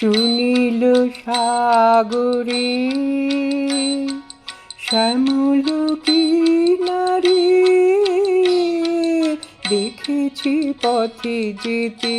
সুনীল সাগরে শ্যামল কিনারে দেখেছি পথে যেতে।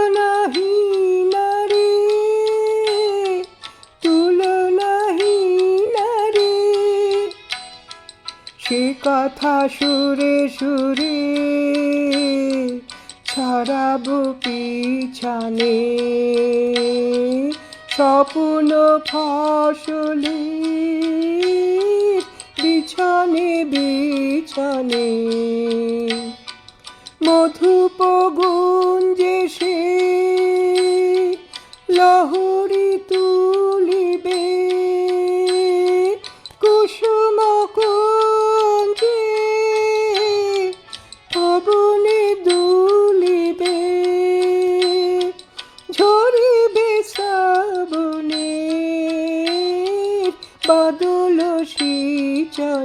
সে কথা সুরে সুরে ছড়াবো পিছানে স্বপ্ন ফসলে বিছনে বিছনে।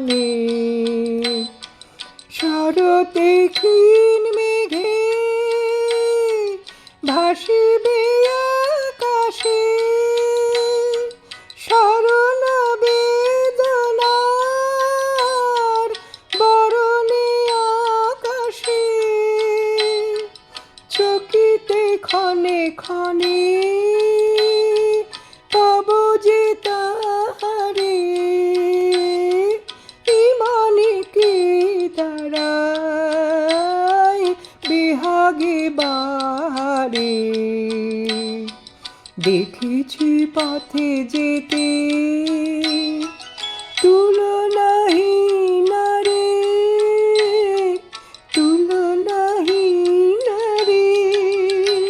সিচনে শরতে ক্ষীণ মেঘে ভাসিবে লাগে বাহারে। দেখেছি পথে যেতে। তুলন